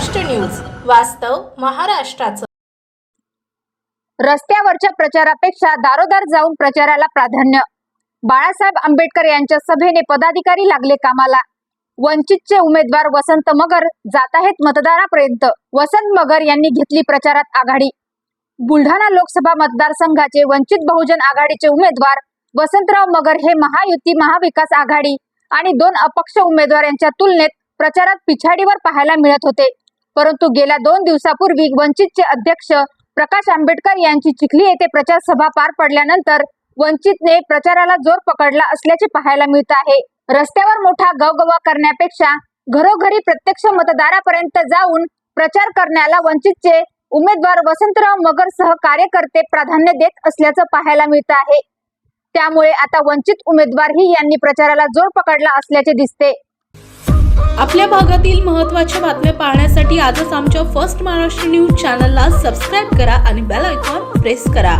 वास्तव महाराष्ट्राचं. रस्त्यावरच्या प्रचारापेक्षा दारोदार जाऊन प्रचाराला प्राधान्य. बाळासाहेब आंबेडकर यांच्या सभेने पदाधिकारी लागले कामाला. वंचितचे उमेदवार वसंत मगर जात आहेत मतदारापर्यंत. वसंत मगर यांनी घेतली प्रचारात आघाडी. बुलढाणा लोकसभा मतदारसंघाचे वंचित बहुजन आघाडीचे उमेदवार वसंतराव मगर हे महायुती महाविकास आघाडी आणि दोन अपक्ष उमेदवार यांच्या तुलनेत प्रचारात पिछाडीवर पाहायला मिळत होते. परंतु गेल्या दोन दिवसापूर्वी वंचितचे अध्यक्ष प्रकाश आंबेडकर यांची चिखली येथे प्रचार सभा पार पडल्यानंतर वंचितने प्रचाराला जोर पकडला असल्याचे पाहायला मिळत आहे. रस्त्यावर मोठा गवगवा करण्यापेक्षा घरोघरी प्रत्यक्ष मतदारापर्यंत जाऊन प्रचार करण्याला वंचितचे उमेदवार वसंतराव मगर सह कार्यकर्ते प्राधान्य देत असल्याचं पाहायला मिळत आहे. त्यामुळे आता वंचित उमेदवारही यांनी प्रचाराला जोर पकडला असल्याचे दिसते. आपल्या भागातील महत्त्वाच्या बातम्या पाहण्यासाठी आजच आमच्या फर्स्ट महाराष्ट्र न्यूज चॅनलला सबस्क्राईब करा आणि बेल आयकॉन प्रेस करा.